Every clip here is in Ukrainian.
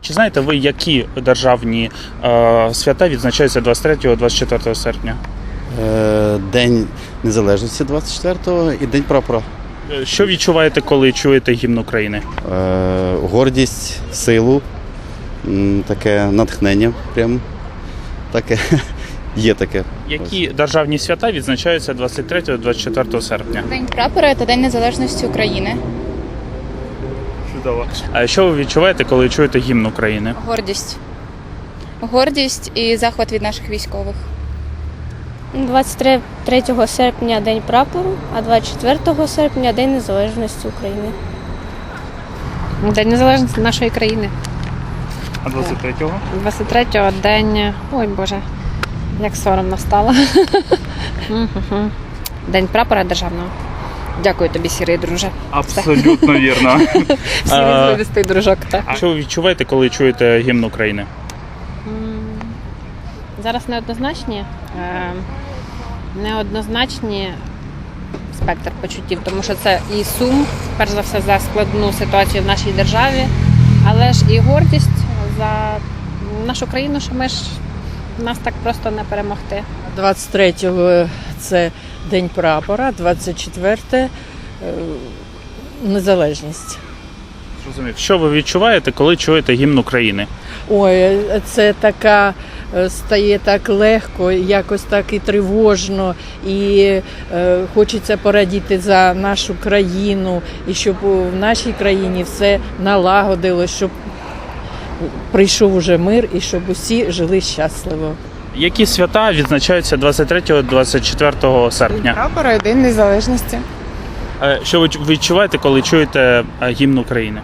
Чи знаєте ви, які державні е, свята відзначаються 23-24 серпня? Е, День Незалежності 24-го і День прапора. Е, Що відчуваєте, коли чуєте гімн України? Е, Гордість, силу, таке натхнення. Прям таке є таке. Які державні свята відзначаються 23-24 серпня? День прапора та День Незалежності України. Чудово. А що ви відчуваєте, коли чуєте гімн України? Гордість. Гордість і захват від наших військових. 23 серпня День прапору, а 24 серпня День Незалежності України. День незалежності нашої країни. А 23-го? 23-го день. Ой Боже, як соромно стало. День прапора державного. Дякую тобі, сірий друже. Абсолютно вірно. Сірий звивистий дружок. Так. А що ви відчуваєте, коли чуєте гімн України? М, Зараз неоднозначні. е, Неоднозначні спектр почуттів, тому що це і сум, перш за все, за складну ситуацію в нашій державі, але ж і гордість за нашу країну, що ми ж нас так просто не перемогти. 23-го це День прапора, 24-те е, незалежність. Зрозумів. Що ви відчуваєте, коли чуєте гімн України? Ой, це така е, стає так легко, якось так і тривожно, і е, хочеться порадіти за нашу країну, і щоб в нашій країні все налагодилось, щоб прийшов уже мир і щоб усі жили щасливо. Які свята відзначаються 23-24 серпня? Прапора і День Незалежності. Е, Що ви відчуваєте, коли чуєте е, гімн України?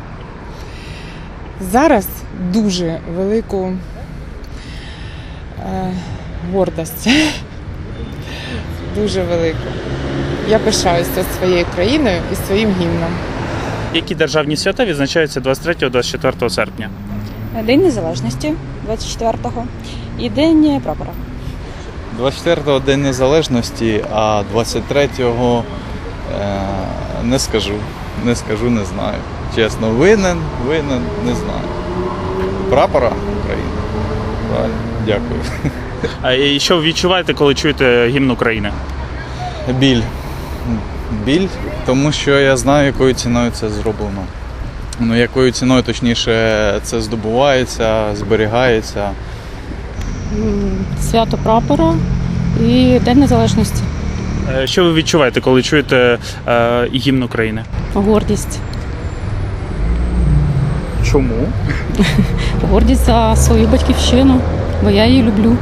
Зараз дуже велику е, гордость. Дуже велику. Я пишаюся своєю країною і своїм гімном. Які державні свята відзначаються 23-24 серпня? День Незалежності 24-го і День прапора. 24-го День Незалежності, а 23-го е, не скажу. Не скажу, не знаю. Чесно, винен, винен, не знаю. Прапора України. Правильно, дякую. А і що відчуваєте, коли чуєте гімн України? Біль. Біль, тому що я знаю, якою ціною це зроблено. Ну, якою ціною, точніше, це здобувається, зберігається. Свято прапора і День Незалежності. Е, Що ви відчуваєте, коли чуєте е, гімн України? Гордість. Чому? Гордість за свою батьківщину, бо я її люблю.